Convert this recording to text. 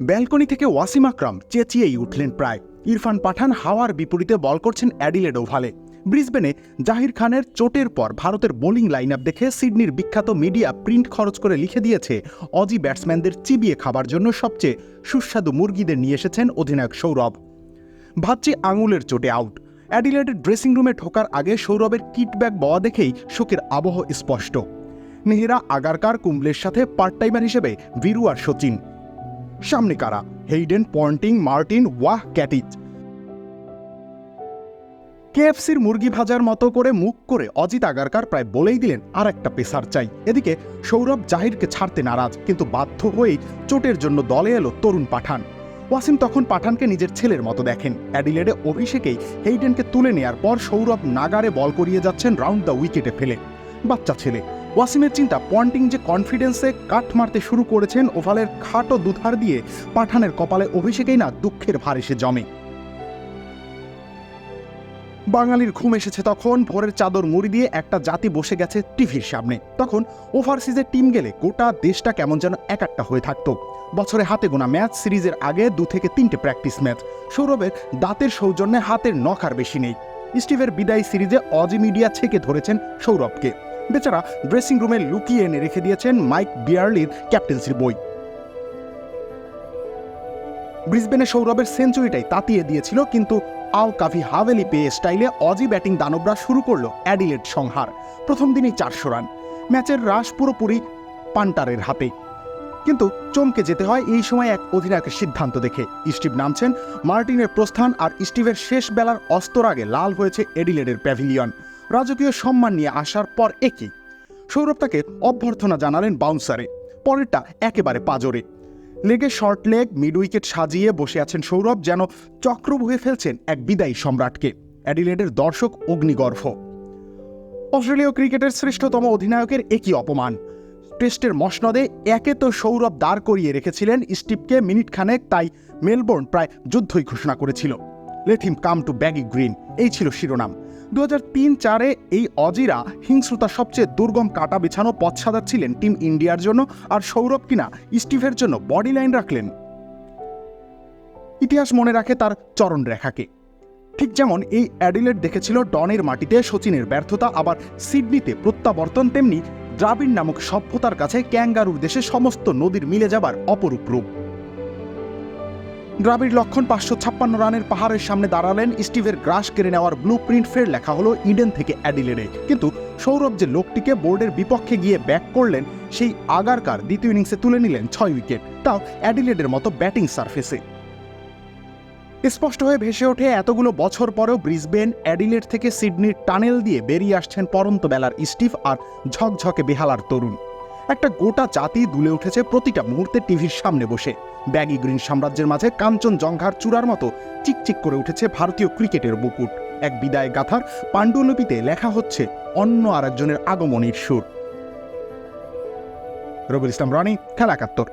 Balcony থেকে ওয়াসিম আকরাম চেঁচিয়েই উঠলেন প্রায়। ইরফান পাঠান হাওয়ার বিপরীতে বল করছেন অ্যাডিলেড ওভালে। ব্রিসবেনে জাহির খানের চোটের পর ভারতের বোলিং লাইন আপ দেখে সিডনির বিখ্যাত মিডিয়া প্রিন্ট খরচ করে লিখে দিয়েছে, অজি ব্যাটসম্যানদের চিবিয়ে খাবার জন্য সবচেয়ে সুস্বাদু মুরগিদের নিয়ে এসেছেন অধিনায়ক সৌরভ। ভাবছি আঙুলের চোটে আউট অ্যাডিলেডের ড্রেসিং রুমে ঢোকার আগে সৌরভের কিট ব্যাগ বওয়া দেখেই শোকের আবহ স্পষ্ট। নেহেরা আগারকার কুম্বলের সাথে পার্ট টাইমার হিসেবে বীরু আর সচিন। সামনে কারা? Hayden Ponting Martin Waugh Katich কেএফসির মুরগি ভাজার মতো করে মুখ করে অজিত আগারকার প্রায় বলেই দিলেন আর একটা পেসার চাই। এদিকে সৌরভ জাহিরকে ছাড়তে নারাজ, কিন্তু বাধ্য হয়েই চোটের জন্য দলে এলো তরুণ পাঠান। ওয়াসিম তখন পাঠানকে নিজের ছেলের মতো দেখেন। অ্যাডিলেডে অভিষেকেই হেইডেনকে তুলে নেয়ার পর সৌরভ নাগারে বল করিয়ে যাচ্ছেন রাউন্ড দ্য উইকেটে ফেলে। বাচ্চা ছেলে ওয়াসিমের চিন্তা, পন্টিং যে কনফিডেন্সে কাঠ মারতে শুরু করেছেন, ওভালের খাটো দুধার দিয়ে পাঠানের কপালে অভিষেকেই না দুঃখের ভার এসে জমে। বাঙালির ঘুম এসেছে তখন, ভোরের চাদর মুড়ি দিয়ে একটা জাতি বসে গেছে টিভির সামনে। তখন ওভারসিজের টিম গেলে গোটা দেশটা কেমন যেন এক একটা হয়ে থাকতো। বছরে হাতে গোনা ম্যাচ সিরিজের আগে দু থেকে তিনটে প্র্যাকটিস ম্যাচ। সৌরভের দাঁতের সৌজন্যে হাতের নখ আর বেশি নেই। স্টিভের বিদায় সিরিজে অজি মিডিয়া ছেকে ধরেছেন সৌরভকে। বেচারা ড্রেসিং রুমে লুকিয়ে এনে রেখে দিয়েছেন মাইক বিয়ার্লির ক্যাপ্টেন্সির বই। ব্রিসবেনে সৌরভের সেঞ্চুরিটাই তাতিয়ে দিয়েছিল, কিন্তু আল কাভি হাভেলি পেয়ে স্টাইলে অজি ব্যাটিং দানবরা শুরু করল অ্যাডিলেড সংহার। প্রথম দিনই চারশো রান, ম্যাচের রাশ পুরোপুরি পান্টারের হাতে। কিন্তু চমকে যেতে হয় এই সময় এক অধিনায়কের সিদ্ধান্ত দেখে। স্টিভ নামছেন মার্টিনের প্রস্থান আর স্টিভের শেষ বেলার অস্তর আগে লাল হয়েছে এডিলেডের প্যাভিলিয়ন। রাজকীয় সম্মান নিয়ে আসার পর একই। সৌরভ তাকে অভ্যর্থনা জানালেন বাউন্সারে। পরেরটা একেবারে পাজরে। লেগে শর্ট লেগ, মিড উইকেট সাজিয়ে বসে আছেন সৌরভ, যেন চক্র বহে ফেলছেন এক বিদায়ী সম্রাটকে, অ্যাডিলেডের দর্শক অগ্নিগর্ভ। অস্ট্রেলীয় ক্রিকেটের শ্রেষ্ঠতম অধিনায়কের একই অপমান। টেস্টের মসনদে একে তো সৌরভ দাঁড় করিয়ে রেখেছিলেন স্টিভকে মিনিট খানেক, তাই মেলবোর্ন প্রায় যুদ্ধই ঘোষণা করেছিল। Let him come to baggy green এই ছিল শিরোনাম। দু হাজার তিন চারে এই অজিরা হিংস্রতা সবচেয়ে দুর্গম কাটা বিছানো পথ সাজাচ্ছিলেন টিম ইন্ডিয়ার জন্য আর সৌরভ কিনা স্টিভের জন্য বডি লাইন রাখলেন। ইতিহাস মনে রাখে তার চরণ রেখাকে। ঠিক যেমন এই অ্যাডিলেট দেখেছিল ডনের মাটিতে সচিনের ব্যর্থতা, আবার সিডনিতে প্রত্যাবর্তন, তেমনি দ্রাবিড় নামক সভ্যতার কাছে ক্যাঙ্গারুর দেশে সমস্ত নদীর মিলে যাবার অপরূপ রূপ। দ্রাবিড় লক্ষণ পাঁচশো ছাপ্পান্ন রানের পাহাড়ের সামনে দাঁড়ালেন স্টিভের গ্রাস কেড়ে নেওয়ার ব্লু প্রিন্ট ফের লেখা হলো ইডেন থেকে অ্যাডিলেডে। কিন্তু সৌরভ যে লোকটিকে বোর্ডের বিপক্ষে গিয়ে ব্যাক করলেন, সেই আগারকার দ্বিতীয় ইনিংসে তুলে নিলেন ছয় উইকেট। তাও অ্যাডিলেডের মতো ব্যাটিং সারফেসে। স্পষ্ট হয়ে ভেসে ওঠে এতগুলো বছর পরেও ব্রিসবেন, অ্যাডিলেড থেকে সিডনির টানেল দিয়ে বেরিয়ে আসছেন পরন্ত বেলার স্টিভ আর ঝকঝকে বেহালার তরুণ। একটা গোটা জাতি দুলে উঠেছে প্রতিটা মুহূর্তে টিভির সামনে বসে। ব্যাগি গ্রিন সাম্রাজ্যের মাঝে কাঞ্চন জঙ্ঘার চূড়ার মতো চিকচিক করে উঠেছে ভারতীয় ক্রিকেটের বুকুট। এক বিদায় গাথার পাণ্ডুলিপিতে লেখা হচ্ছে, অন্য আরেকজনের আগমনের সুর। রবির ইসলাম, রনি, খেলা একাত্তর।